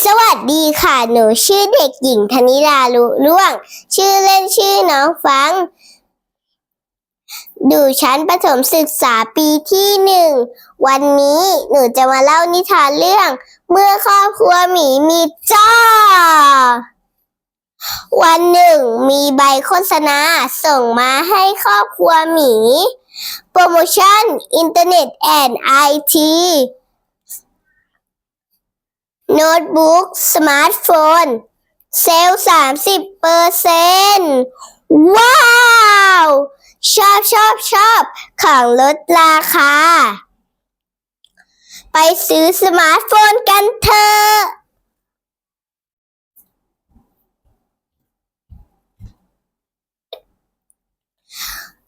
สวัสดีค่ะ หนูชื่อเด็กหญิงธนิดาลุล่วง ชื่อเล่นชื่อน้องฟัง ดูชั้นประถมศึกษาปีที่หนึ่ง วันนี้หนูจะมาเล่านิทานเรื่อง เมื่อครอบครัวหมีมีจ้า วันหนึ่งมีใบโฆษณาส่งมาให้ครอบครัวหมี โปรโมชั่นอินเทอร์เน็ตแอนด์ไอที โน้ตบุ๊ก สมาร์ทโฟน เซลล์30เปอร์เซ็นว้าว ชอบชอบชอบของลดราคา ไปซื้อสมาร์ทโฟนกันเถอะ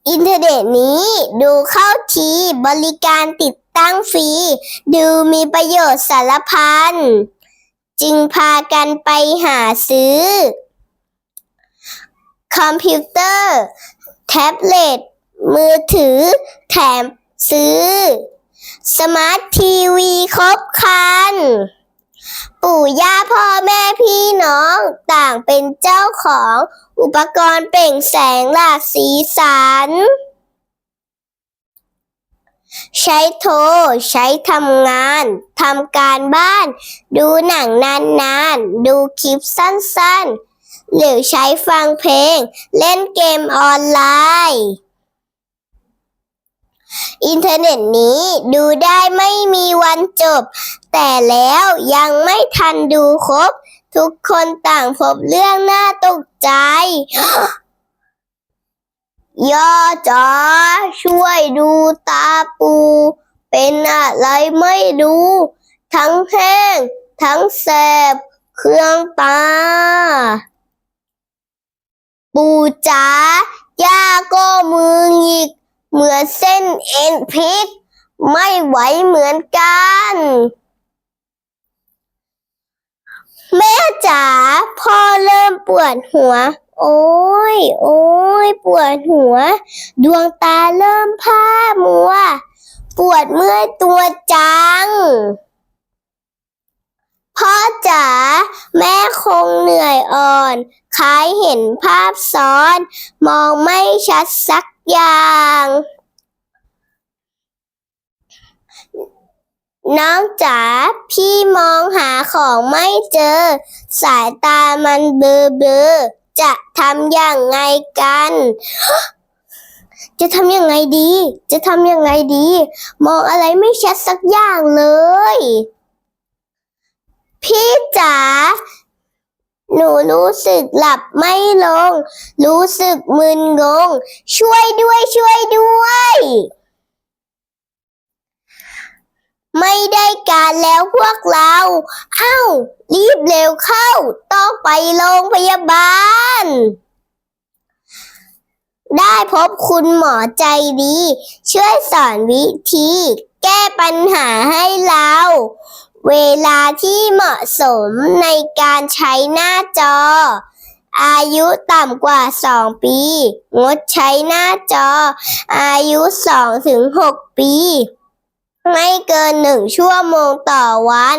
อินเทอร์เน็ตนี้ดูเข้าทีบริการติดตั้งฟรี ดูมีประโยชน์สารพัน จึงพากันไปหาซื้อ คอมพิวเตอร์ แท็บเล็ต มือถือ แถมซื้อ สมาร์ททีวีครบครัน ปู่ย่าพ่อแม่พี่น้องต่างเป็นเจ้าของอุปกรณ์เปล่งแสงหลากสีสัน ใช้โทร ใช้ทำงานทำการบ้าน ดูหนังนานๆ ดูคลิปสั้นๆ หรือใช้ฟังเพลง เล่นเกมออนไลน์ อินเทอร์เน็ตนี้ดูได้ไม่มีวันจบ แต่แล้วยังไม่ทันดูครบ ทุกคนต่างพบเรื่องน่าตกใจ ย่อจ๋าช่วยดูตาปู เป็นอะไรไม่รู้ ทั้งแห้ง ทั้งแสบ เครื่องตา ปูจ๋าย่าก็มือหงิก เหมือนเส้นเอ็นพิกไม่ไหวเหมือนกัน แม่จ๋าพ่อเริ่มปวดหัว โอ้ย โอ้ย ปวดหัว ดวงตาเริ่มผ้ามัว ปวดเมื่อยตัวจัง พ่อจ๋าแม่คงเหนื่อยอ่อนคล้ายเห็นภาพซ้อน มองไม่ชัดสักอย่าง น้องจ๋าพี่มองหาของไม่เจอ สายตามันเบลอเบลอจะทำอย่างไงกัน จะทำยังไงดี จะทำยังไงดี มองอะไรไม่ชัดสักอย่างเลย พี่จ๋าหนูรู้สึกหลับไม่ลง รู้สึกมึนงง ช่วยด้วยช่วยด้วย ไม่ได้การแล้วพวกเรา เอ้า รีบเร็วเข้า ต้องไปโรงพยาบาล ได้พบคุณหมอใจดี ช่วยสอนวิธี แก้ปัญหาให้เรา เวลาที่เหมาะสมในการใช้หน้าจอ อายุต่ำกว่า 2 ปี งดใช้หน้าจอ อายุ 2-6 ปี ไม่เกินหนึ่งชั่วโมงต่อวัน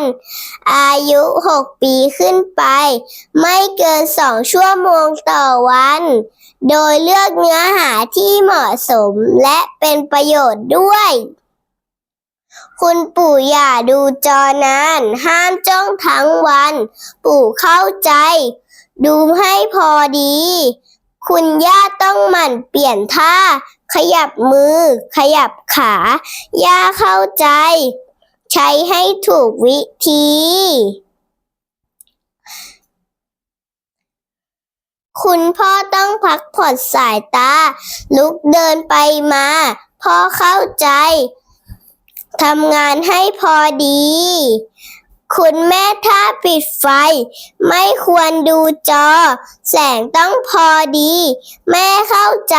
อายุ 6 ปีขึ้นไป ไม่เกิน2ชั่วโมงต่อวัน โดยเลือกเนื้อหาที่เหมาะสมและเป็นประโยชน์ด้วย คุณปู่อย่าดูจอนาน ห้ามจ้องทั้งวัน ปู่เข้าใจ ดูให้พอดี คุณย่าต้องหมั่นเปลี่ยนท่า ขยับมือ ขยับขา ย่าเข้าใจ ใช้ให้ถูกวิธี คุณพ่อต้องพักผ่อนสายตา ลุกเดินไปมา พ่อเข้าใจทำงานให้พอดี คุณแม่ถ้าปิดไฟ ไม่ควรดูจอ แสงต้องพอดี แม่เข้าใจ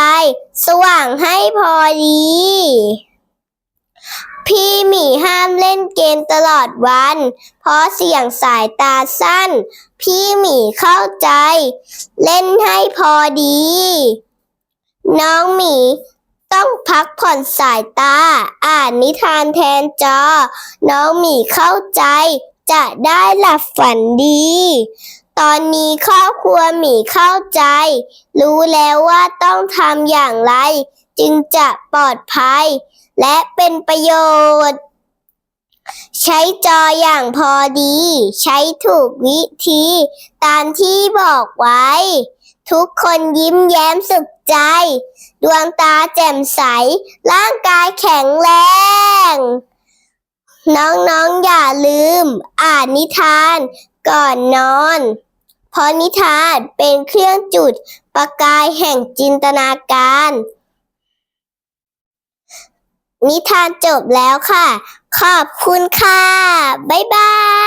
สว่างให้พอดี พี่หมีห้ามเล่นเกมตลอดวัน เพราะเสี่ยงสายตาสั้น พี่หมีเข้าใจ เล่นให้พอดี น้องหมีต้องพักผ่อนสายตา อ่านนิทานแทนจอ น้องหมีเข้าใจ จะได้หลับฝันดี ตอนนี้ครอบครัวหมีเข้าใจ รู้แล้วว่าต้องทำอย่างไร จึงจะปลอดภัย และเป็นประโยชน์ ใช้จออย่างพอดี ใช้ถูกวิธี ตามที่บอกไว้ ทุกคนยิ้มแย้มสุขใจ ดวงตาแจ่มใส ร่างกายแข็งแรง น้องๆอย่าลืม อ่านนิทานก่อนนอน เพราะนิทานเป็นเครื่องจุดประกายแห่งจินตนาการ นิทานจบแล้วค่ะ ขอบคุณค่ะ บ๊ายบาย